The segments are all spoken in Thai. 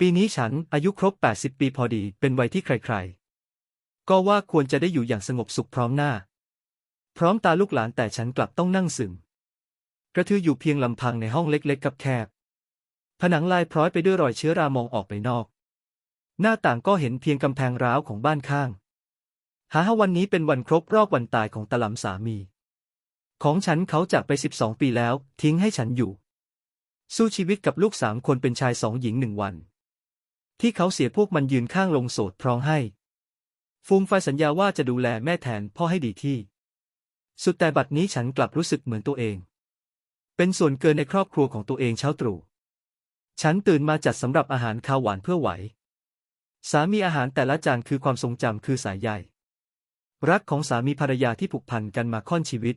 ปีนี้ฉันอายุครบ 80 ปีพอดี เป็นวัยที่ใครๆ ก็ว่าควรจะได้อยู่อย่างสงบสุขพร้อมหน้า พร้อมตาลูกหลานแต่ฉันกลับต้องนั่งซึม กระทืออยู่เพียงลำพังในห้องเล็กๆกับแคบ ผนังลายพร้อยไปด้วยรอยเชื้อรามองออกไปนอก หน้าต่างก็เห็นเพียงกำแพงร้าวของบ้านข้าง หาวันนี้เป็นวันครบรอบวันตายของตะหลำสามี ของฉันเขาจากไป 12 ปีแล้ว ทิ้งให้ฉันอยู่ สู้ชีวิตกับลูกสามคนเป็นชายสองหญิงหนึ่งวัน ที่เขาเสียพวกมันยืนข้างลงโสดพร้องให้ ฟูมไฟสัญญาว่าจะดูแลแม่แทนพ่อให้ดีที่ สุดแต่บัดนี้ฉันกลับรู้สึกเหมือนตัวเอง เป็นส่วนเกินในครอบครัวของตัวเองเช้าตรู่ฉันตื่นมาจัดสำหรับอาหารข้าวหวานเพื่อไหว สามีอาหารแต่ละจานคือความทรงจำคือสายใยรักของสามีภรรยาที่ผูกพันกันมาค่อนชีวิต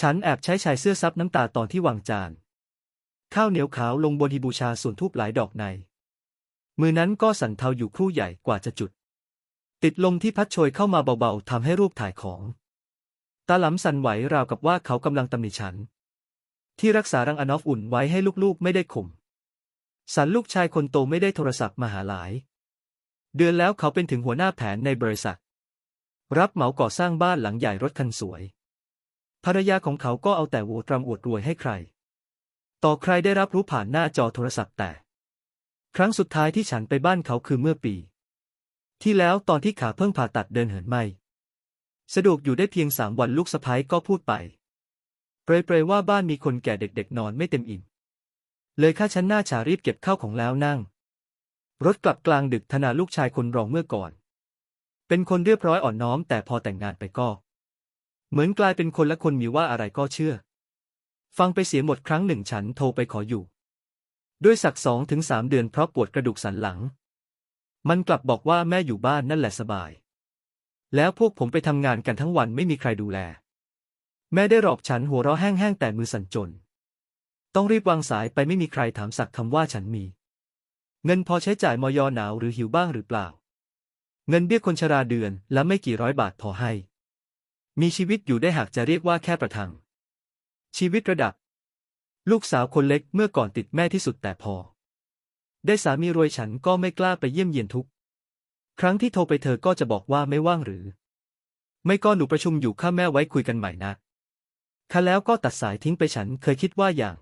ฉันแอบใช้ชายเสื้อซับน้ำตาตอนที่วางจาน ข้าวเหนียวขาวลงบนฮีบูชาส่วนทูบหลายดอกใน มือนั้นก็สั่นเทาอยู่ครู่ใหญ่กว่าจะจุด ติดลมที่พัดโชยเข้ามาเบาๆทำให้รูปถ่ายของ ตาหลำสั่นไหวราวกับว่าเขากำลังตำหนิฉัน ที่รักษารังอนอฟอุ่นไว้ให้ลูกๆไม่ได้ข่มสันลูกชายคนโตไม่ได้โทรศัพท์มาหาหลาย เดือนแล้วเขาเป็นถึงหัวหน้าแผนในบริษัท รับเหมาก่อสร้างบ้านหลังใหญ่รถคันสวย ภรรยาของเขาก็เอาแต่โวตรำอวดรวยให้ใคร ต่อใครได้รับรู้ผ่านหน้าจอโทรศัพท์แต่ ครั้งสุดท้ายที่ฉันไปบ้านเขาคือเมื่อปี ที่แล้วตอนที่ขาเพิ่งผ่าตัดเดินเหินไม่สะดวกอยู่ได้เพียงสามวันลูกสะพ้ยก็พูดไปเปรยๆว่าบ้านมีคนแก่เด็กๆ นอนไม่เต็มอิ่ม เลยข้าฉันหน้าฉารีบเก็บข้าวของแล้วนั่ง รถกลับกลางดึกธนาลูกชายคนรองเมื่อก่อน เป็นคนเรียบร้อยอ่อนน้อม แต่พอแต่งงานไปก็ เหมือนกลายเป็นคนละคนมีว่าอะไรก็เชื่อ ฟังไปเสียหมดครั้งหนึ่งฉันโทรไปขออยู่ ด้วยสักสองถึงสามเดือนเพราะปวดกระดูกสันหลัง มันกลับบอกว่าแม่อยู่บ้านนั่นแหละสบาย แล้วพวกผมไปทำงานกันทั้งวันไม่มีใครดูแล แม่ได้หลอกฉันหัวเราะแห้งๆแต่มือสั่นจน ต้องรีบวางสายไปไม่มีใครถามสักคำว่าฉันมี เงินพอใช้จ่ายมอยอหนาวหรือหิวบ้างหรือเปล่า เงินเบี้ยคนชราเดือนและไม่กี่ร้อยบาทพอให้ มีชีวิตอยู่ได้หากจะเรียกว่าแค่ประทัง ชีวิตระดับ ลูกสาวคนเล็กเมื่อก่อนติดแม่ที่สุดแต่พอ ได้สามีรวยฉันก็ไม่กล้าไปเยี่ยมเยียนทุก ครั้งที่โทรไปเธอก็จะบอกว่าไม่ว่างหรือ ไม่ก็หนูประชุมอยู่ข้าแม่ไว้คุยกันใหม่นะค่ะแล้วก็ตัดสายทิ้งไปฉันเคยคิดว่าอย่าง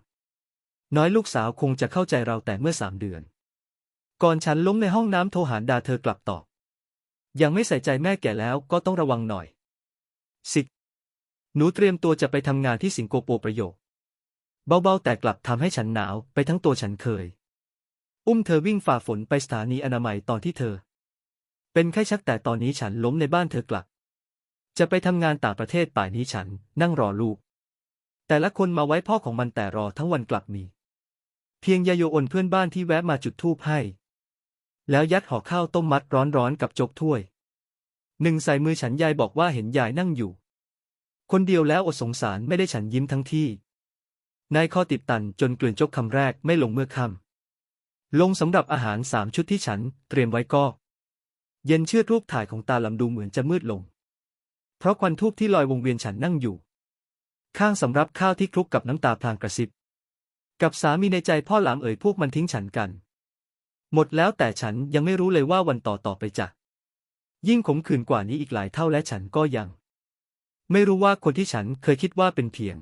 น้อยลูกสาวคงจะเข้าใจเราแต่เมื่อสามเดือน ก่อนฉันล้มในห้องน้ำโทรหาดาเธอกลับตอบยังไม่ใส่ใจแม่แก่แล้วก็ต้องระวังหน่อยสิหนูเตรียมตัวจะไปทำงานที่สิงคโปร์ประโยค เบาๆแต่กลับทำให้ฉันหนาวไปทั้งตัวฉันเคย อุ้มเธอวิ่งฝ่าฝนไปสถานีอนามัยตอนที่เธอ เป็นไข้ชักแต่ตอนนี้ฉันล้มในบ้านเธอกลับ จะไปทำงานต่างประเทศป่ายนี้ฉันนั่งรอลูก แต่ละคนมาไว้พ่อของมันแต่รอทั้งวันกลับมี เพียงยาโยอนเพื่อนบ้านที่แวะมาจุดธูปให้ แล้วยัดห่อข้าวต้มมัดร้อนๆกับจกถ้วย หนึ่งใส่มือฉันยายบอกว่าเห็นยายนั่งอยู่ คนเดียวแล้วอดสงสารไม่ได้ฉันยิ้มทั้งที่ นายคอติดตันจนกลืนจกคำแรกไม่ลงเมื่อค่ำลงสำหรับอาหารสามชุดที่ฉันเตรียมไว้ก็ เย็นเชือดรูปถ่ายของตาลำดูเหมือนจะมืดลง เพราะควันทูบที่ลอยวงเวียนฉันนั่งอยู่ ข้างสำรับข้าวที่คลุกกับน้ำตาพลางกระซิบ กับสามีในใจพ่อหลามเอ่ยพวกมันทิ้งฉันกัน หมดแล้วแต่ฉันยังไม่รู้เลยว่าวันต่อต่อไปจะยิ่งขมขื่นกว่านี้อีกหลายเท่าและฉันก็ยัง ไม่รู้ว่าคนที่ฉันเคยคิดว่าเป็นเพียง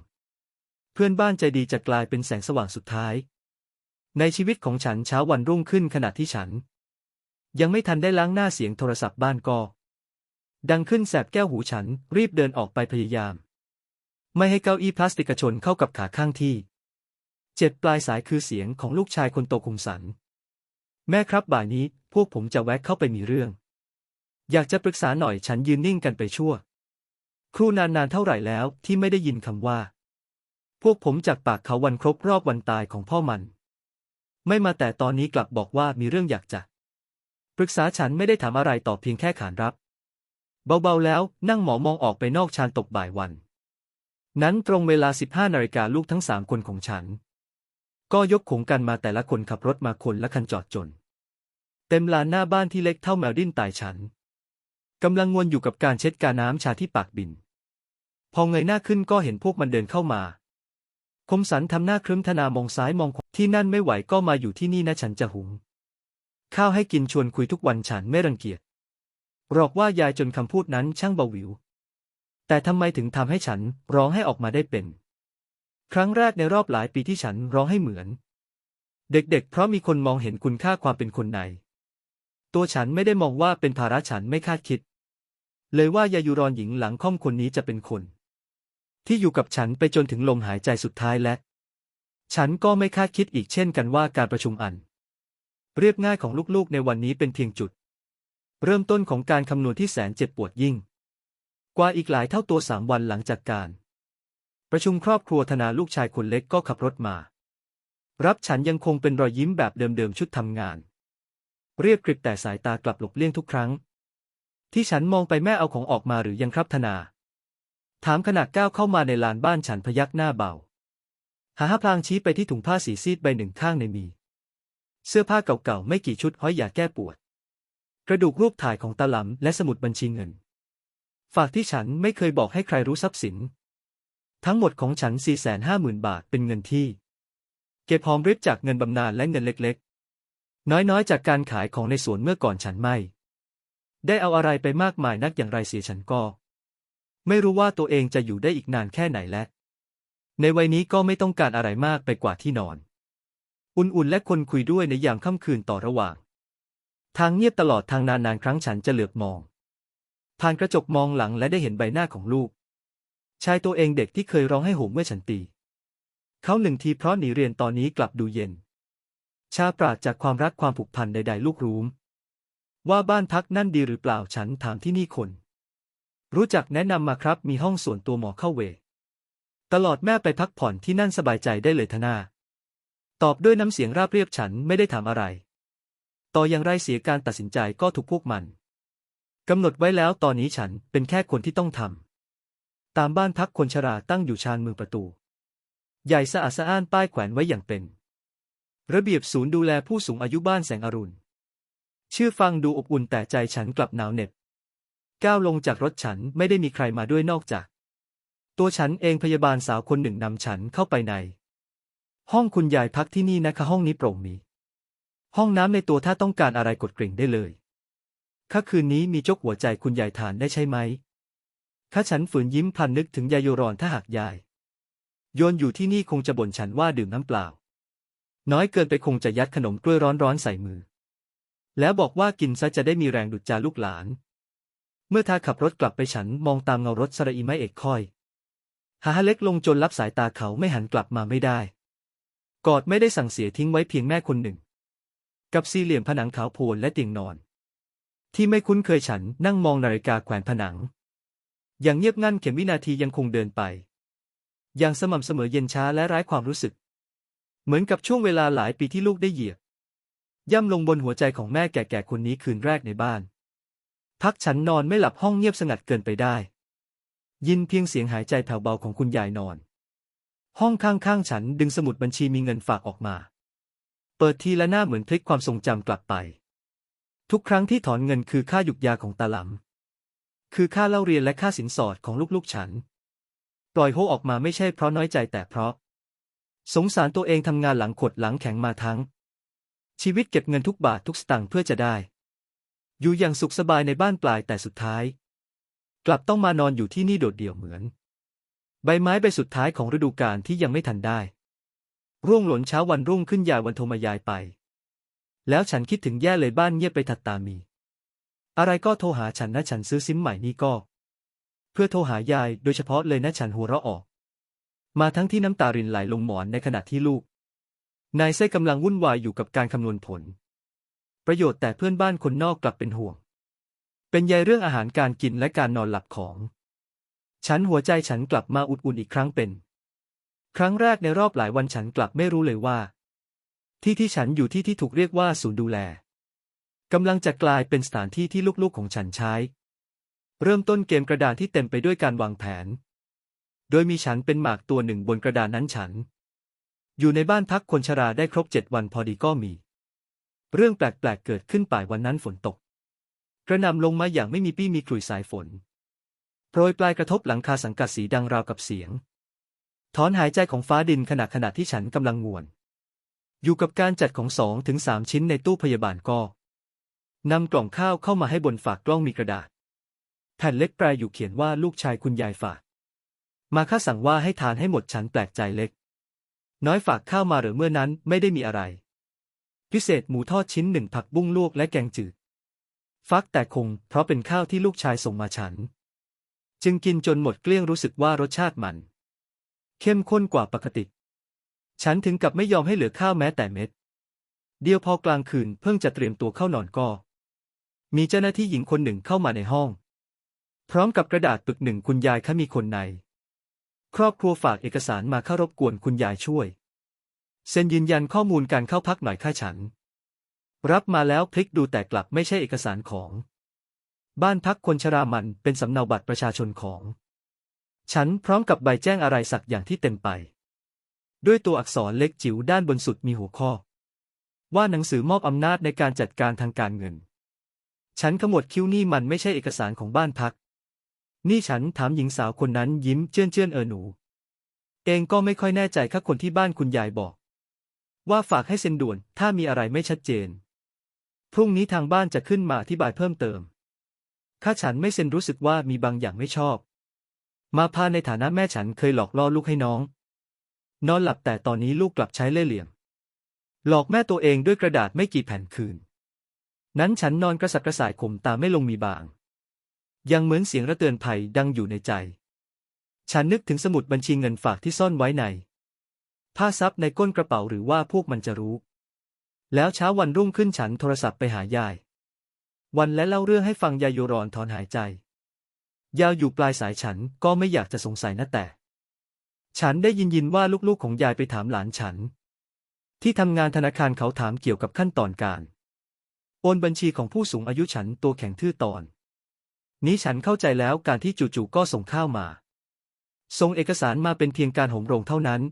พื่อนบ้านใจดีจะกลายเป็นแสงสว่างสุดท้าย ในชีวิตของฉันเช้าวันรุ่งขึ้นขณะที่ฉัน ยังไม่ทันได้ล้างหน้าเสียงโทรศัพท์บ้านก็ ดังขึ้นแสบแก้วหูฉันรีบเดินออกไปพยายาม ไม่ให้เก้าอี้พลาสติกชนเข้ากับขาข้างที่ เจ็บปลายสายคือเสียงของลูกชายคนโตคุมสัน แม่ครับบ่ายนี้พวกผมจะแวะเข้าไปมีเรื่อง อยากจะปรึกษาหน่อยฉันยืนนิ่งกันไปชั่ว ครูนานๆเท่าไหร่แล้วที่ไม่ได้ยินคำว่า พวกผมจากปากเขาวันครบรอบวันตายของพ่อมัน ไม่มาแต่ตอนนี้กลับบอกว่ามีเรื่องอยากจะปรึกษาฉันไม่ได้ถามอะไรต่อเพียงแค่ขานรับ เบาๆแล้วนั่งหมอมองออกไปนอกชานตกบ่ายวัน นั้นตรงเวลา 15นาฬิกาลูกทั้งสามคนของฉัน ก็ยกขงกันมาแต่ละคนขับรถมาคนละคันจอดจน เต็มลานหน้าบ้านที่เล็กเท่าแมวดิ้นตายฉันกำลังงวนอยู่กับการเช็ดกาน้ำชาที่ปากบิน พอเงยหน้าขึ้นก็เห็นพวกมันเดินเข้ามา คมสันทำหน้าครึ้มธนามองซ้ายมองขวาที่นั่นไม่ไหวก็มาอยู่ที่นี่นะฉันจะหุง ข้าวให้กินชวนคุยทุกวันฉันไม่รังเกียจบอกว่ายายจนคำพูดนั้นช่างเบาหวิว แต่ทำไมถึงทำให้ฉันร้องให้ออกมาได้เป็น ครั้งแรกในรอบหลายปีที่ฉันร้องให้เหมือน เด็กๆ เพราะมีคนมองเห็นคุณค่าความเป็นคนใน ตัวฉันไม่ได้มองว่าเป็นภาระฉันไม่คาดคิด เลยว่ายายุรอนหญิงหลังค่อมคนนี้จะเป็นคน ที่อยู่กับฉันไปจนถึงลมหายใจสุดท้ายและ ฉันก็ไม่คาดคิดอีกเช่นกันว่าการประชุมอัน เรียบง่ายของลูกๆในวันนี้เป็นเพียงจุด เริ่มต้นของการคำนวณที่แสนเจ็บปวดยิ่ง กว่าอีกหลายเท่าตัวสามวันหลังจากการ ประชุมครอบครัวธนาลูกชายคนเล็กก็ขับรถมา รับฉันยังคงเป็นรอยยิ้มแบบเดิมๆชุดทำงาน เรียบกริบแต่สายตากลับหลบเลี่ยงทุกครั้ง ที่ฉันมองไปแม่เอาของออกมาหรือยังครับธนา ถามขณะก้าวเข้ามาในลานบ้านฉันพยักหน้าเบา หาพลางชี้ไปที่ถุงผ้าสีซีดใบหนึ่งข้างในมี เสื้อผ้าเก่าๆ ไม่กี่ชุดห้อยยาแก้ปวด กระดูกรูปถ่ายของตาหลำและสมุดบัญชีเงิน ฝากที่ฉันไม่เคยบอกให้ใครรู้ทรัพย์สิน ทั้งหมดของฉัน 4 5 0 0 0 0 บาทเป็นเงินที่ เก็บหอมริบจากเงินบำนาญและเงินเล็กๆ น้อยๆ จากการขายของในสวนเมื่อก่อนฉันไม่ ได้เอาอะไรไปมากมายนักอย่างไรเสียฉันก็ ไม่รู้ว่าตัวเองจะอยู่ได้อีกนานแค่ไหนและ ในวัยนี้ก็ไม่ต้องการอะไรมากไปกว่าที่นอน อุ่นๆและคนคุยด้วยในยามค่ำคืนต่อระหว่าง ทางเงียบตลอดทางนานๆครั้งฉันจะเหลือบมอง ผ่านกระจกมองหลังและได้เห็นใบหน้าของลูก ชายตัวเองเด็กที่เคยร้องให้โหมเมื่อฉันตี เขาหนึ่งทีเพราะหนีเรียนตอนนี้กลับดูเย็น ชาปราดจากความรักความผูกพันใดๆลูกรู้ว่าบ้านพักนั่นดีหรือเปล่าฉันถามที่นี่คน รู้จักแนะนำมาครับ มีห้องส่วนตัวหมอเข้าเวตลอดแม่ไปพักผ่อนที่นั่นสบายใจได้เลยทนา ตอบด้วยน้ำเสียงราบเรียบฉันไม่ได้ถามอะไร ต่ออย่างไรเสียการตัดสินใจก็ถูกพวกมันกำหนดไว้แล้วตอนนี้ฉันเป็นแค่คนที่ต้องทำตามบ้านพักคนชราตั้งอยู่ชานเมืองประตู ใหญ่สะอาดสะอ้านป้ายแขวนไว้อย่างเป็น ระเบียบศูนย์ดูแลผู้สูงอายุบ้านแสงอรุณ ชื่อฟังดูอบอุ่นแต่ใจฉันกลับหนาวเหน็บ ก้าวลงจากรถฉันไม่ได้มีใครมาด้วยนอกจาก ตัวฉันเองพยาบาลสาวคนหนึ่งนำฉันเข้าไปใน ห้องคุณยายพักที่นี่นะคะห้องนี้โปร่งมี ห้องน้ำในตัวถ้าต้องการอะไรกดกริ่งได้เลยค่าคืนนี้มีจกหัวใจคุณยายทานได้ใช่ไหมข้าฉันฝืนยิ้มพลันนึกถึงยายโยรอนถ้าหากยาย โยนอยู่ที่นี่คงจะบ่นฉันว่าดื่มน้ำเปล่า น้อยเกินไปคงจะยัดขนมกล้วยร้อนๆใส่มือ แล้วบอกว่ากินซะจะได้มีแรงดุจจาลูกหลาน เมื่อทาขับรถกลับไปฉันมองตามเงารถสระอีไม้เอกค่อยหาเล็กลงจนรับสายตาเขาไม่หันกลับมาไม่ได้ กอดไม่ได้สั่งเสียทิ้งไว้เพียงแม่คนหนึ่ง กับสี่เหลี่ยมผนังขาวโพลนและเตียงนอน ที่ไม่คุ้นเคยฉันนั่งมองนาฬิกาแขวนผนัง อย่างเงียบงันเข็มวินาทียังคงเดินไป อย่างสม่ำเสมอเย็นช้าและร้ายความรู้สึก เหมือนกับช่วงเวลาหลายปีที่ลูกได้เหยียบ ย่ำลงบนหัวใจของแม่แก่ๆคนนี้คืนแรกในบ้าน พักฉันนอนไม่หลับห้องเงียบสงัดเกินไปได้ ยินเพียงเสียงหายใจแผ่วเบาของคุณยายนอน ห้องข้างๆฉันดึงสมุดบัญชีมีเงินฝากออกมา เปิดทีละหน้าเหมือนพลิกความทรงจำกลับไป ทุกครั้งที่ถอนเงินคือค่าหยุกยาของตาหลำคือค่าเล่าเรียนและค่าสินสอดของลูกๆฉัน ปล่อยโฮออกมาไม่ใช่เพราะน้อยใจแต่เพราะ สงสารตัวเองทำงานหลังขดหลังแข็งมาทั้ง ชีวิตเก็บเงินทุกบาททุกสตางค์เพื่อจะได้ อยู่อย่างสุขสบายในบ้านปลายแต่สุดท้าย กลับต้องมานอนอยู่ที่นี่โดดเดี่ยวเหมือน ใบไม้ใบสุดท้ายของฤดูกาลที่ยังไม่ทันได้ ร่วงหล่นเช้าวันรุ่งขึ้นยายวันโทมายายไป แล้วฉันคิดถึงแย่เลยบ้านเงียบไปถัดตามี อะไรก็โทรหาฉันนะฉันซื้อซิมใหม่นี่ก็ เพื่อโทรหายายโดยเฉพาะเลยนะฉันหัวเราะออก มาทั้งที่น้ำตารินไหลลงหมอนในขณะที่ลูก นายเซ่กำลังวุ่นวายอยู่กับการคำนวณผล ประโยชน์แต่เพื่อนบ้านคนนอกกลับเป็นห่วง เป็นใยเรื่องอาหารการกินและการนอนหลับของ ฉันหัวใจฉันกลับมาอุดอุนอีกครั้งเป็น ครั้งแรกในรอบหลายวันฉันกลับไม่รู้เลยว่า ที่ที่ฉันอยู่ที่ที่ถูกเรียกว่าศูนย์ดูแลกำลังจะกลายเป็นสถานที่ที่ลูกๆของฉันใช้ เริ่มต้นเกมกระดานที่เต็มไปด้วยการวางแผน โดยมีฉันเป็นหมากตัวหนึ่งบนกระดานนั้นฉัน อยู่ในบ้านพักคนชราได้ครบเจ็ดวันพอดีก็มี เรื่องแปลกๆเกิดขึ้นป่ายวันนั้นฝนตก กระนำลงมาอย่างไม่มีปี้มีกลุ่ยสายฝนโปรยปลายกระทบหลังคาสังกัดสีดังราวกับเสียง ถอนหายใจของฟ้าดินขณะขณะที่ฉันกำลังง่วน อยู่กับการจัดของสองถึงสามชิ้นในตู้พยาบาลก็นำกล่องข้าวเข้ามาให้บนฝากกล้องมีกระดาษ แผ่นเล็กแปลอยู่เขียนว่าลูกชายคุณยายฝาก มาข้าสั่งว่าให้ทานให้หมดฉันแปลกใจเล็ก น้อยฝากข้าวมาหรือเมื่อนั้นไม่ได้มีอะไร พิเศษหมูทอดชิ้นหนึ่งผักบุ้งลวกและแกงจืด ฟักแต่คง เพราะเป็นข้าวที่ลูกชายส่งมาฉัน จึงกินจนหมดเกลี้ยงรู้สึกว่ารสชาติมัน เข้มข้นกว่าปกติ ฉันถึงกับไม่ยอมให้เหลือข้าวแม้แต่เม็ด เดียวพอกลางคืนเพิ่งจะเตรียมตัวเข้านอนก็ มีเจ้าหน้าที่หญิงคนหนึ่งเข้ามาในห้อง พร้อมกับกระดาษปึกหนึ่งคุณยายคะมีคนใน ครอบครัวฝากเอกสารมาเข้ารบกวนคุณยายช่วย เซ็นยืนยันข้อมูลการเข้าพักหน่อยค่าฉัน รับมาแล้วพลิกดูแต่กลับไม่ใช่เอกสารของ บ้านพักคนชรามันเป็นสำเนาบัตรประชาชนของ ฉันพร้อมกับใบแจ้งอะไรสักอย่างที่เต็มไป ด้วยตัวอักษรเล็กจิ๋วด้านบนสุดมีหัวข้อ ว่าหนังสือมอบอำนาจในการจัดการทางการเงิน ฉันขมวดคิ้วนี่มันไม่ใช่เอกสารของบ้านพัก นี่ฉันถามหญิงสาวคนนั้นยิ้มเจื้อนเจื้อนเออหนู เองก็ไม่ค่อยแน่ใจค่ะคนที่บ้านคุณยายบอก ว่าฝากให้เซ็นด่วน ถ้ามีอะไรไม่ชัดเจน พรุ่งนี้ทางบ้านจะขึ้นมาอธิบายเพิ่มเติม ข้าฉันไม่เซ็นรู้สึกว่ามีบางอย่างไม่ชอบ มาพาในฐานะแม่ฉันเคยหลอกล่อลูกให้น้อง นอนหลับแต่ตอนนี้ลูกกลับใช้เล่ห์เหลี่ยม หลอกแม่ตัวเองด้วยกระดาษไม่กี่แผ่นคืน นั้นฉันนอนกระสับกระส่ายข่มตาไม่ลงมีบาง ยังเหมือนเสียงระเตือนภัยดังอยู่ในใจ ฉันนึกถึงสมุดบัญชีเงินฝากที่ซ่อนไว้ใน ผ้าซับในก้นกระเป๋าหรือว่าพวกมันจะรู้ แล้วเช้าวันรุ่งขึ้นฉันโทรศัพท์ไปหายาย วันและเล่าเรื่องให้ฟังยายโยรอนถอนหายใจ ยาวอยู่ปลายสายฉันก็ไม่อยากจะสงสัยนะแต่ ฉันได้ยินยินว่าลูกๆของยายไปถามหลานฉัน ที่ทำงานธนาคารเขาถามเกี่ยวกับขั้นตอนการโอนบัญชีของผู้สูงอายุฉันตัวแข็งทื่อตอน นี้ฉันเข้าใจแล้วการที่จู่ๆก็ส่งข้าวมา ส่งเอกสารมาเป็นเพียงการหมโรงเท่านั้น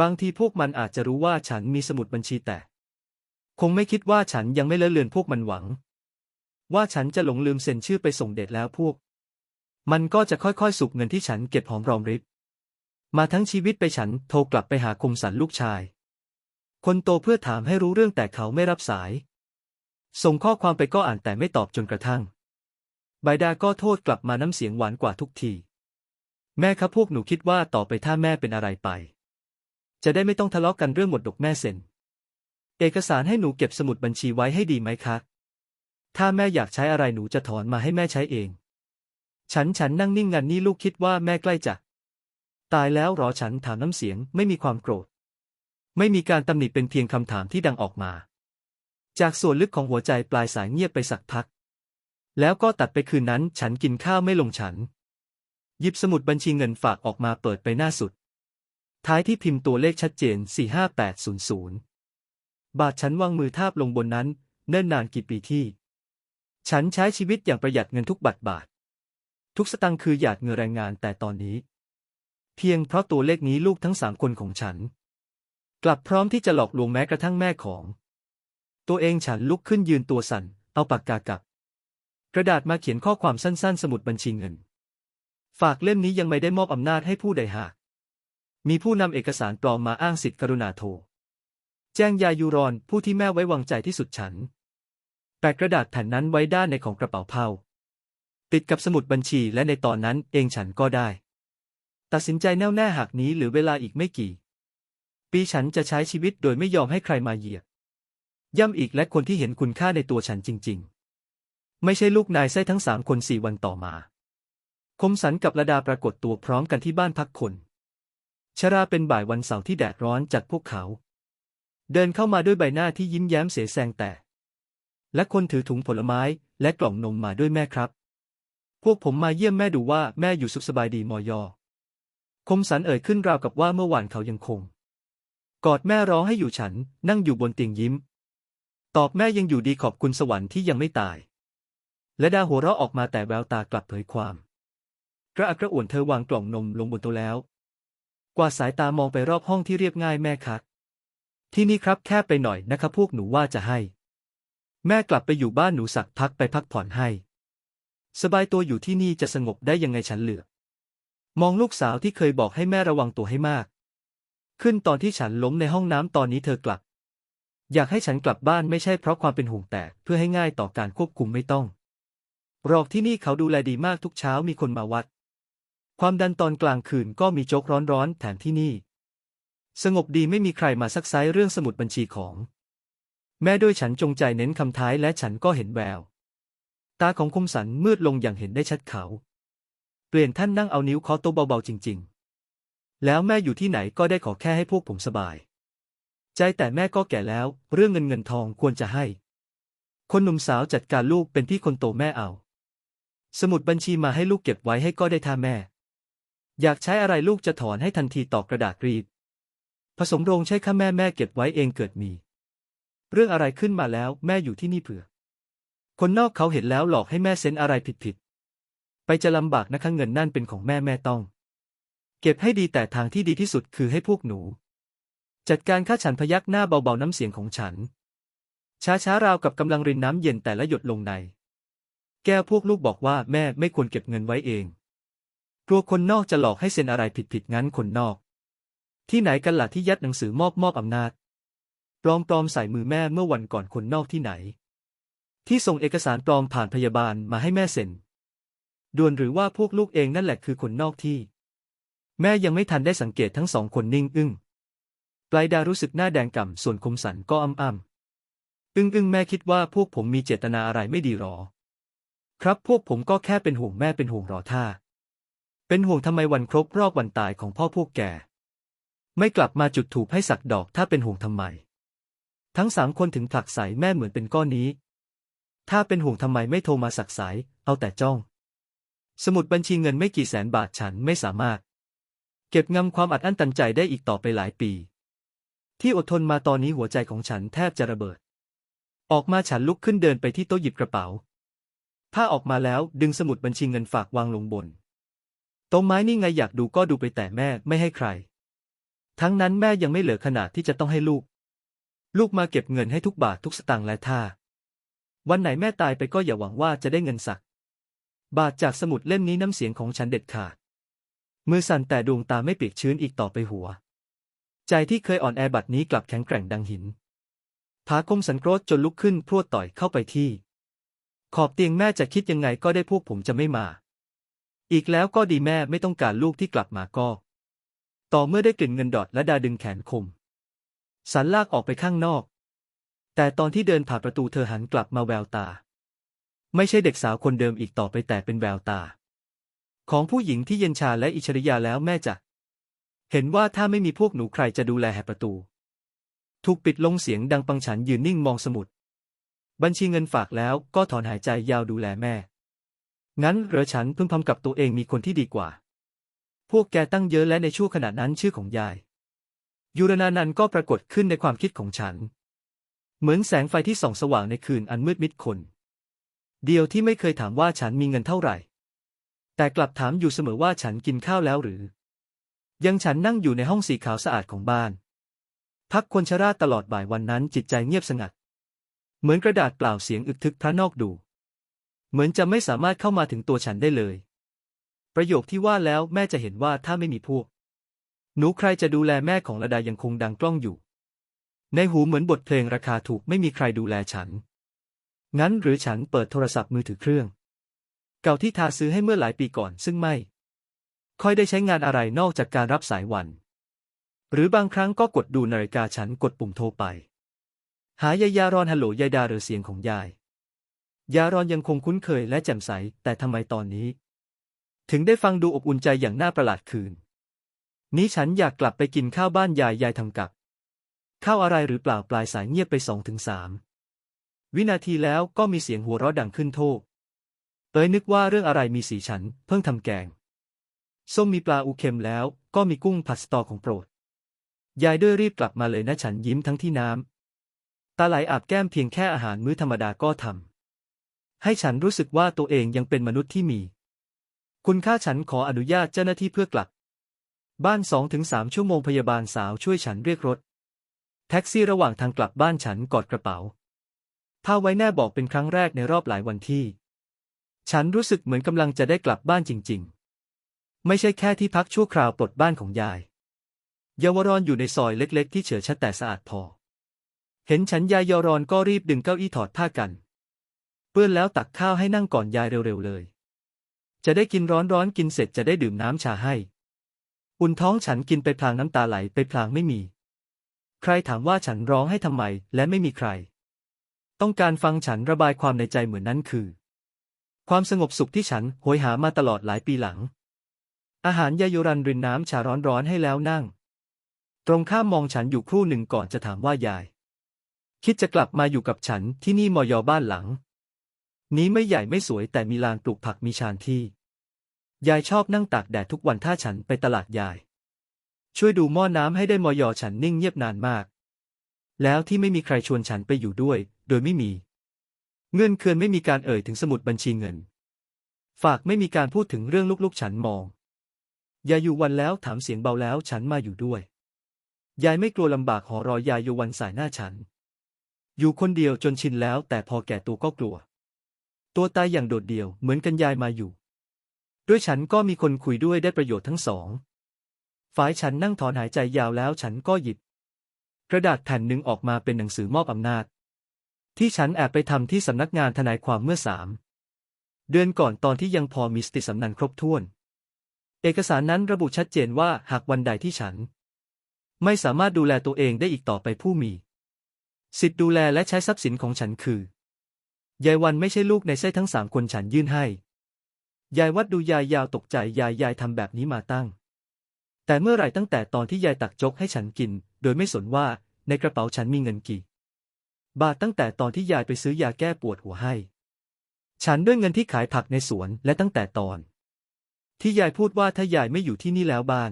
บางทีพวกมันอาจจะรู้ว่าฉันมีสมุดบัญชีแต่ คงไม่คิดว่าฉันยังไม่เลอะเลือนพวกมันหวัง ว่าฉันจะหลงลืมเซ็นชื่อไปส่งเดชแล้วพวก มันก็จะค่อยๆ สุกเงินที่ฉันเก็บหอมรอมริบมาทั้งชีวิตไปฉันโทรกลับไปหาคมสันลูกชาย คนโตเพื่อถามให้รู้เรื่องแต่เขาไม่รับสาย ส่งข้อความไปก็อ่านแต่ไม่ตอบจนกระทั่งใบดาก็โทษกลับมาน้ำเสียงหวานกว่าทุกที แม่ครับพวกหนูคิดว่าต่อไปถ้าแม่เป็นอะไรไป จะได้ไม่ต้องทะเลาะกันเรื่องหมดดกแม่เซ็น เอกสารให้หนูเก็บสมุดบัญชีไว้ให้ดีไหมคะ ถ้าแม่อยากใช้อะไรหนูจะถอนมาให้แม่ใช้เอง ฉันฉันนั่งนิ่งงันนี่ลูกคิดว่าแม่ใกล้จะ ตายแล้วหรอฉันถามน้ำเสียงไม่มีความโกรธ ไม่มีการตำหนิเป็นเพียงคำถามที่ดังออกมา จากส่วนลึกของหัวใจปลายสายเงียบไปสักพัก แล้วก็ตัดไปคืนนั้นฉันกินข้าวไม่ลงฉัน หยิบสมุดบัญชีเงินฝากออกมาเปิดไปหน้าสุด ท้ายที่พิมพ์ตัวเลขชัดเจน 45800 บาทฉันวางมือทาบลงบนนั้น เนิ่นนานกี่ปีที่ ฉันใช้ชีวิตอย่างประหยัดเงินทุกบาทบาท ทุกสตังค์คือหยาดเงินแรงงานแต่ตอนนี้ เพียงเพราะตัวเลขนี้ลูกทั้งสามคนของฉัน กลับพร้อมที่จะหลอกลวงแม้กระทั่งแม่ของ ตัวเองฉันลุกขึ้นยืนตัวสั่น เอาปากกากับ กระดาษมาเขียนข้อความสั้น ๆ สมุดบัญชีเงิน ฝากเล่มนี้ยังไม่ได้มอบอำนาจให้ผู้ใดหาก มีผู้นำเอกสารปลอมมาอ้างสิทธิกรุณาโทร แจ้งยายูรอนผู้ที่แม่ไว้วางใจที่สุดฉัน แปะกระดาษแผ่นนั้นไว้ด้านในของกระเป๋าเผาติดกับสมุดบัญชีและในตอนนั้นเองฉันก็ได้ ตัดสินใจแน่วแน่หากนี้หรือเวลาอีกไม่กี่ ปีฉันจะใช้ชีวิตโดยไม่ยอมให้ใครมาเหยียบย่ำอีกและคนที่เห็นคุณค่าในตัวฉันจริง ๆ ไม่ใช่ลูกนายไส้ทั้งสามคนสี่วันต่อมา คมสันกับระดาปรากฏตัวพร้อมกันที่บ้านพักคน ชราเป็นบ่ายวันเสาร์ที่แดดร้อนจัดพวกเขา เดินเข้ามาด้วยใบหน้าที่ยิ้มแย้มเสแสงแต่ และคนถือถุงผลไม้และกล่องนมมาด้วยแม่ครับ พวกผมมาเยี่ยมแม่ดูว่าแม่อยู่สุขสบายดีมอยอ คมสันเอ่ยขึ้นราวกับว่าเมื่อวานเขายังคง กอดแม่ร้องให้อยู่ฉันนั่งอยู่บนเตียงยิ้ม ตอบแม่ยังอยู่ดีขอบคุณสวรรค์ที่ยังไม่ตาย และดาหัวเราะออกมาแต่แววตากลับเผยความ กระอักกระอ่วนเธอวางกล่องนมลงบนโต๊ะแล้ว กวาดสายตามองไปรอบห้องที่เรียบง่ายแม่ครับที่นี่ครับแค่ไปหน่อยนะครับพวกหนูว่าจะให้ แม่กลับไปอยู่บ้านหนูสักพักไปพักผ่อนให้ สบายตัวอยู่ที่นี่จะสงบได้ยังไงฉันเหลือ มองลูกสาวที่เคยบอกให้แม่ระวังตัวให้มาก ขึ้นตอนที่ฉันล้มในห้องน้ำตอนนี้เธอกลับ อยากให้ฉันกลับบ้านไม่ใช่เพราะความเป็นห่วงแต่เพื่อให้ง่ายต่อการควบคุมไม่ต้องรอกที่นี่เขาดูแลดีมากทุกเช้ามีคนมาวัด ความดันตอนกลางคืนก็มีโจ๊กร้อนๆแถมที่นี่ สงบดีไม่มีใครมาซักไซ้เรื่องสมุดบัญชีของ แม่ด้วยฉันจงใจเน้นคำท้ายและฉันก็เห็นแวว ตาของคมสันมืดลงอย่างเห็นได้ชัดเขา เปลี่ยนท่านนั่งเอานิ้วเคาะโต๊ะเบาๆจริง ๆ แล้วแม่อยู่ที่ไหนก็ได้ขอแค่ให้พวกผมสบาย ใจแต่แม่ก็แก่แล้ว เรื่องเงินเงินทองควรจะให้ คนหนุ่มสาวจัดการลูกเป็นพี่คนโตแม่เอา สมุดบัญชีมาให้ลูกเก็บไว้ให้ก็ได้ท่าแม่ อยากใช้อะไรลูกจะถอนให้ทันทีต่อกระดาษรีด ผสมโรงใช้ข้าแม่แม่เก็บไว้เองเกิดมี เรื่องอะไรขึ้นมาแล้วแม่อยู่ที่นี่เผื่อ คนนอกเขาเห็นแล้วหลอกให้แม่เซ็นอะไรผิดๆ ไปจะลำบากนะคะเงินนั่นเป็นของแม่แม่ต้อง เก็บให้ดีแต่ทางที่ดีที่สุดคือให้พวกหนู จัดการข้าฉันพยักหน้าเบาๆน้ำเสียงของฉัน ช้าๆราวกับกำลังรินน้ำเย็นแต่ละหยดลงใน แก้วพวกลูกบอกว่าแม่ไม่ควรเก็บเงินไว้เอง กลัวคนนอกจะหลอกให้เซ็นอะไรผิดๆงั้นคนนอก ที่ไหนกันล่ะที่ยัดหนังสือมอบมอบอำนาจปลอมปลอมใส่มือแม่เมื่อวันก่อนคนนอกที่ไหน ที่ส่งเอกสารปลอมผ่านพยาบาลมาให้แม่เซ็นด่วนหรือว่าพวกลูกเองนั่นแหละคือคนนอกที่ แม่ยังไม่ทันได้สังเกตทั้งสองคนนิ่งอึ้งปลายดารู้สึกหน้าแดงก่ำส่วนคมสันก็อ้ำอ้ำอึ้งอึ้งแม่คิดว่าพวกผมมีเจตนาอะไรไม่ดีหรอ ครับพวกผมก็แค่เป็นห่วงแม่เป็นห่วงหรอท่า เป็นห่วงทำไมวันครบรอบวันตายของพ่อพวกแก ไม่กลับมาจุดถูกให้สักดอกถ้าเป็นห่วงทำไม ทั้งสามคนถึงผลักใสแม่เหมือนเป็นก้อนนี้ ถ้าเป็นห่วงทำไมไม่โทรมาสักสาย เอาแต่จ้อง สมุดบัญชีเงินไม่กี่แสนบาทฉันไม่สามารถ เก็บงำความอัดอั้นตันใจได้อีกต่อไปหลายปี ที่อดทนมาตอนนี้หัวใจของฉันแทบจะระเบิด ออกมาฉันลุกขึ้นเดินไปที่โต๊ะหยิบกระเป๋า ผ้าออกมาแล้วดึงสมุดบัญชีเงินฝากวางลงบน โต๊ะไม้นี่ไงอยากดูก็ดูไปแต่แม่ไม่ให้ใคร ทั้งนั้นแม่ยังไม่เหลือขนาดที่จะต้องให้ลูก ลูกมาเก็บเงินให้ทุกบาททุกสตางค์และท่า วันไหนแม่ตายไปก็อย่าหวังว่าจะได้เงินสัก บาทจากสมุดเล่มนี้น้ำเสียงของฉันเด็ดขาด มือสั่นแต่ดวงตาไม่เปียกชื้นอีกต่อไปหัว ใจที่เคยอ่อนแอบัดนี้กลับแข็งแกร่งดังหินผาคมสันโกรธจนลุกขึ้นพรวดต่อยเข้าไปที่ ขอบเตียงแม่จะคิดยังไงก็ได้พวกผมจะไม่มา อีกแล้วก็ดีแม่ไม่ต้องการลูกที่กลับมาก็ ต่อเมื่อได้กลิ่นเงินดอดและดาดึงแขนคม สันลากออกไปข้างนอก แต่ตอนที่เดินผ่านประตูเธอหันกลับมาแววตา ไม่ใช่เด็กสาวคนเดิมอีกต่อไปแต่เป็นแววตา ของผู้หญิงที่เย็นชาและอิชริยาแล้วแม่จะ เห็นว่าถ้าไม่มีพวกหนูใครจะดูแลแหประตู ถูกปิดลงเสียงดังปังฉันยืนนิ่งมองสมุด บัญชีเงินฝากแล้วก็ถอนหายใจยาวดูแลแม่ งั้นเหรอฉันพึงพำกับตัวเองมีคนที่ดีกว่า พวกแกตั้งเยอะและในช่วงขณะนั้นชื่อของยาย ยูรนานันก็ปรากฏขึ้นในความคิดของฉัน เหมือนแสงไฟที่ส่องสว่างในคืนอันมืดมิดคน เดียวที่ไม่เคยถามว่าฉันมีเงินเท่าไหร่ แต่กลับถามอยู่เสมอว่าฉันกินข้าวแล้วหรือ ยังฉันนั่งอยู่ในห้องสีขาวสะอาดของบ้าน พักคนชราตลอดบ่ายวันนั้นจิตใจเงียบสงัด เหมือนกระดาษเปล่าเสียงอึกทึกพระนอกดู เหมือนจะไม่สามารถเข้ามาถึงตัวฉันได้เลย ประโยคที่ว่าแล้วแม่จะเห็นว่าถ้าไม่มีพวก หนูใครจะดูแลแม่ของระดายังคงดังกล้องอยู่ ในหูเหมือนบทเพลงราคาถูกไม่มีใครดูแลฉัน งั้นหรือฉันเปิดโทรศัพท์มือถือเครื่อง เก่าที่ทาซื้อให้เมื่อหลายปีก่อนซึ่งไม่ ค่อยได้ใช้งานอะไรนอกจากการรับสายวัน หรือบางครั้งก็กดดูนาฬิกาฉันกดปุ่มโทรไป หายายารอนฮัลโหลยายดาหรือเสียงของยาย ยารอนยังคงคุ้นเคยและแจ่มใส แต่ทำไมตอนนี้ ถึงได้ฟังดูอบอุ่นใจอย่างน่าประหลาดคืน นี้ฉันอยากกลับไปกินข้าวบ้านยายยายทำกับ ข้าวอะไรหรือเปล่าปลายสายเงียบไปสองถึงสามวินาทีแล้วก็มีเสียงหัวเราะดังขึ้นโทษเอ้ยนึกว่าเรื่องอะไรมีสีฉัน เพิ่งทำแกง ส้มมีปลาอูเค็มแล้ว ก็มีกุ้งผัดสตอของโปรด ยายด้วยรีบกลับมาเลยนะฉันยิ้มทั้งที่น้ำตาไหลอาบแก้มเพียงแค่อาหารมื้อธรรมดาก็ทำ ให้ฉันรู้สึกว่าตัวเองยังเป็นมนุษย์ที่มี คุณค่าฉันขออนุญาตเจ้าหน้าที่เพื่อกลับ บ้านสองถึงสามชั่วโมงพยาบาลสาวช่วยฉันเรียกรถ แท็กซี่ระหว่างทางกลับบ้านฉันกอดกระเป๋าผ้าไว้แน่บอกเป็นครั้งแรกในรอบหลายวันที่ ฉันรู้สึกเหมือนกำลังจะได้กลับบ้านจริง ๆ ไม่ใช่แค่ที่พักชั่วคราวปลดบ้านของยาย เยาวรอนอยู่ในซอยเล็ก ๆ ที่เฉื่อยชัดแต่สะอาดพอ เห็นฉันยายยอรอนก็รีบดึงเก้าอี้ถอดผ้ากัน ปื้อนแล้วตักข้าวให้นั่งก่อนยายเร็วๆเลย จะได้กินร้อนๆกินเสร็จจะได้ดื่มน้ำชาให้ อุ่นท้องฉันกินไปพลางน้ำตาไหลไปพลางไม่มี ใครถามว่าฉันร้องให้ทำไมและไม่มีใคร ต้องการฟังฉันระบายความในใจเหมือนนั้นคือ ความสงบสุขที่ฉันโหยหามาตลอดหลายปีหลัง อาหารยาโยรันรินน้ำชาร้อนๆให้แล้วนั่ง ตรงข้ามมองฉันอยู่ครู่หนึ่งก่อนจะถามว่ายาย คิดจะกลับมาอยู่กับฉันที่นี่มอยอบ้านหลัง นี้ไม่ใหญ่ไม่สวยแต่มีลานปลูกผักมีชานที่ ยายชอบนั่งตากแดดทุกวันถ้าฉันไปตลาดยาย ช่วยดูหม้อน้ำให้ได้มอยอฉันนิ่งเงียบนานมาก แล้วที่ไม่มีใครชวนฉันไปอยู่ด้วย โดยไม่มี เงินเคือนไม่มีการเอ่ยถึงสมุดบัญชีเงิน ฝากไม่มีการพูดถึงเรื่องลูกๆฉันมองยายอยู่วันแล้วถามเสียงเบาแล้วฉันมาอยู่ด้วย ยายไม่กลัวลำบากหอรอยายอยู่วันสายหน้าฉัน อยู่คนเดียวจนชินแล้วแต่พอแก่ตัวก็กลัว ตัวตายอย่างโดดเดี่ยว เหมือนกันยายมาอยู่ ด้วยฉันก็มีคนคุยด้วยได้ประโยชน์ทั้งสอง ฝ่ายฉันนั่งถอนหายใจยาวแล้วฉันก็หยิบ กระดาษแผ่นหนึ่งออกมาเป็นหนังสือมอบอำนาจ ที่ฉันแอบไปทำที่สำนักงานทนายความเมื่อสามเดือนก่อนตอนที่ยังพอมีสติสำนันครบถ้วน เอกสารนั้นระบุชัดเจนว่าหากวันใดที่ฉัน ไม่สามารถดูแลตัวเองได้อีกต่อไปผู้มี สิทธิ์ดูแลและใช้ทรัพย์สินของฉันคือ ยายวันไม่ใช่ลูกในไส้ทั้งสามคนฉันยื่นให้ ยายวัดดูยายยาวตกใจยายยายทำแบบนี้มาตั้ง แต่เมื่อไหร่ตั้งแต่ตอนที่ยายตักจกให้ฉันกิน โดยไม่สนว่าในกระเป๋าฉันมีเงินกี่ บาทตั้งแต่ตอนที่ยายไปซื้อยาแก้ปวดหัวให้ ฉันด้วยเงินที่ขายผักในสวนและตั้งแต่ตอน ที่ยายพูดว่าถ้ายายไม่อยู่ที่นี่แล้วบ้าน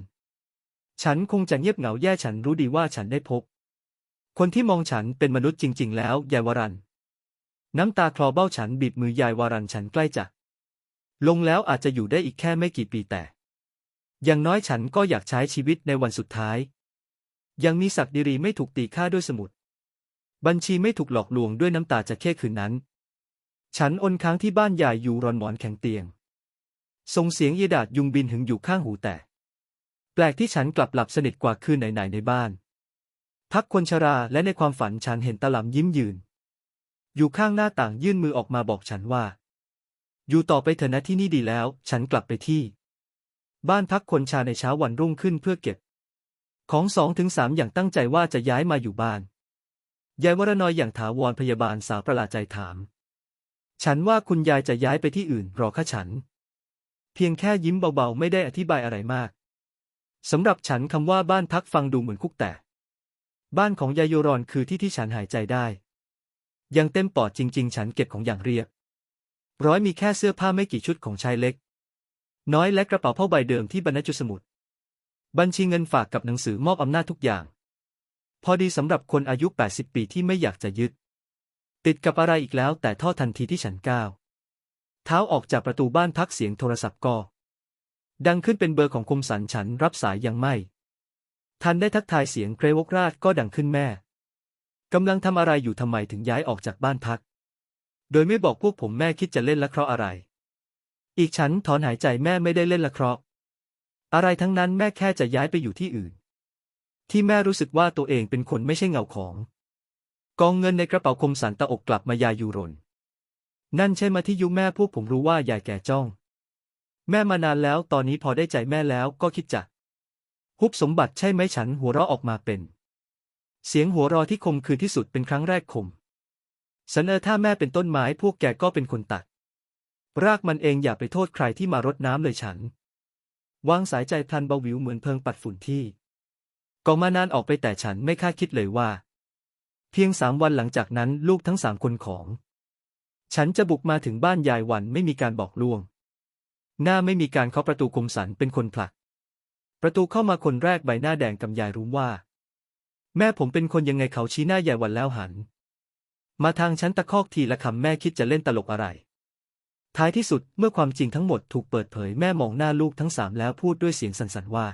ฉันคงจะเงียบเหงาแย่ฉันรู้ดีว่าฉันได้พบ คนที่มองฉันเป็นมนุษย์จริง ๆ แล้วยายวรัน น้ำตาคลอเบ้าฉันบีบมือยายวารันฉันใกล้จะ ลงแล้วอาจจะอยู่ได้อีกแค่ไม่กี่ปีแต่ อย่างน้อยฉันก็อยากใช้ชีวิตในวันสุดท้าย ยังมีศักดิรีไม่ถูกตีค่าด้วยสมุด บัญชีไม่ถูกหลอกลวงด้วยน้ำตาจะแค่คืนนั้น ฉันอนค้างที่บ้านยายอยู่รอนหมอนแข็งเตียงส่งเสียงเยดาดยุงบินหึงอยู่ข้างหูแต่ แปลกที่ฉันกลับหลับสนิทกว่าคืนไหนๆในบ้าน พักคนชราและในความฝันฉันเห็นตะหลำยิ้มยืน อยู่ข้างหน้าต่างยื่นมือออกมาบอกฉันว่า อยู่ต่อไปเถอะนะที่นี่ดีแล้ว ฉันกลับไปที่ บ้านพักคนชาในเช้าวันรุ่งขึ้นเพื่อเก็บ ของสองถึงสามอย่างตั้งใจว่าจะย้ายมาอยู่บ้านยายวรนอยอย่างถาวรพยาบาลสาวประหลาดใจถาม ฉันว่าคุณยายจะย้ายไปที่อื่นรอข้าฉัน เพียงแค่ยิ้มเบาๆ ไม่ได้อธิบายอะไรมากสำหรับฉันคำว่าบ้านพักฟังดูเหมือนคุกแต่ บ้านของยายโยรอนคือที่ที่ฉันหายใจได้ ยังเต็มปอดจริง ๆ ฉันเก็บของอย่างเรียบ ร้อยมีแค่เสื้อผ้าไม่กี่ชุดของชายเล็ก น้อยและกระเป๋าผ้าใบเดิมที่บรรจุสมุด บัญชีเงินฝากกับหนังสือมอบอำนาจทุกอย่าง พอดีสำหรับคนอายุ 80 ปีที่ไม่อยากจะยึด ติดกับอะไรอีกแล้วแต่ท่อทันทีที่ฉันก้าวเท้าออกจากประตูบ้านพักเสียงโทรศัพท์ก็ ดังขึ้นเป็นเบอร์ของคมสันฉันรับสายยังไม่ ทันได้ทักทายเสียงเกรวกราดก็ดังขึ้นแม่ กำลังทำอะไรอยู่ทำไมถึงย้ายออกจากบ้านพัก โดยไม่บอกพวกผมแม่คิดจะเล่นละเคราะห์อะไร อีกฉันถอนหายใจแม่ไม่ได้เล่นละเคราะห์อะไรทั้งนั้นแม่แค่จะย้ายไปอยู่ที่อื่น ที่แม่รู้สึกว่าตัวเองเป็นคนไม่ใช่เงาของ กองเงินในกระเป๋าคมสันตะอกกลับมายายยูรน นั่นใช่มาที่ยุแม่พวกผมรู้ว่ายายแก่จ้อง แม่มานานแล้วตอนนี้พอได้ใจแม่แล้วก็คิดจะฮุบสมบัติใช่ไหมฉันหัวเราะออกมาเป็น เสียงหัวราะที่คมคืนที่สุดเป็นครั้งแรกคมสันเออถ้าแม่เป็นต้นไม้พวกแกก็เป็นคนตัด รากมันเองอย่าไปโทษใครที่มารดน้ำเลยฉัน วางสายใจพลันเบาวิวเหมือนเพลิงปัดฝุ่นที่ก็มานานออกไปแต่ฉันไม่คาดคิดเลยว่า เพียงสามวันหลังจากนั้นลูกทั้งสามคนของ ฉันจะบุกมาถึงบ้านยายวันไม่มีการบอกล่วง หน้าไม่มีการเคาะประตูคมสันเป็นคนผลัก ประตูเข้ามาคนแรกใบหน้าแดงกำยายรู้ว่า แม่ผมเป็นคนยังไงเขาชี้หน้ายายวันแล้วหัน มาทางฉันตะคอกทีละคำแม่คิดจะเล่นตลกอะไร ท้ายที่สุดเมื่อความจริงทั้งหมดถูกเปิดเผยแม่มองหน้าลูกทั้งสามแล้วพูดด้วยเสียงสั่นๆว่า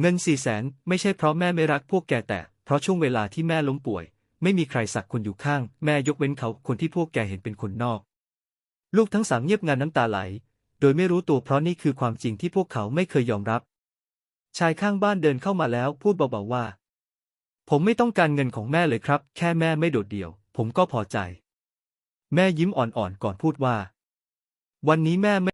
เงินสี่แสนไม่ใช่เพราะแม่ไม่รักพวกแกแต่ เพราะช่วงเวลาที่แม่ล้มป่วย ไม่มีใครสักคนอยู่ข้าง แม่ยกเว้นเขาคนที่พวกแกเห็นเป็นคนนอก ลูกทั้งสามเงียบงันน้ำตาไหล โดยไม่รู้ตัวเพราะนี่คือความจริงที่พวกเขาไม่เคยยอมรับ ชายข้างบ้านเดินเข้ามาแล้วพูดเบาๆว่า ผมไม่ต้องการเงินของแม่เลยครับ แค่แม่ไม่โดดเดี่ยว ผมก็พอใจ แม่ยิ้มอ่อนๆก่อนพูดว่า วันนี้แม่ไม่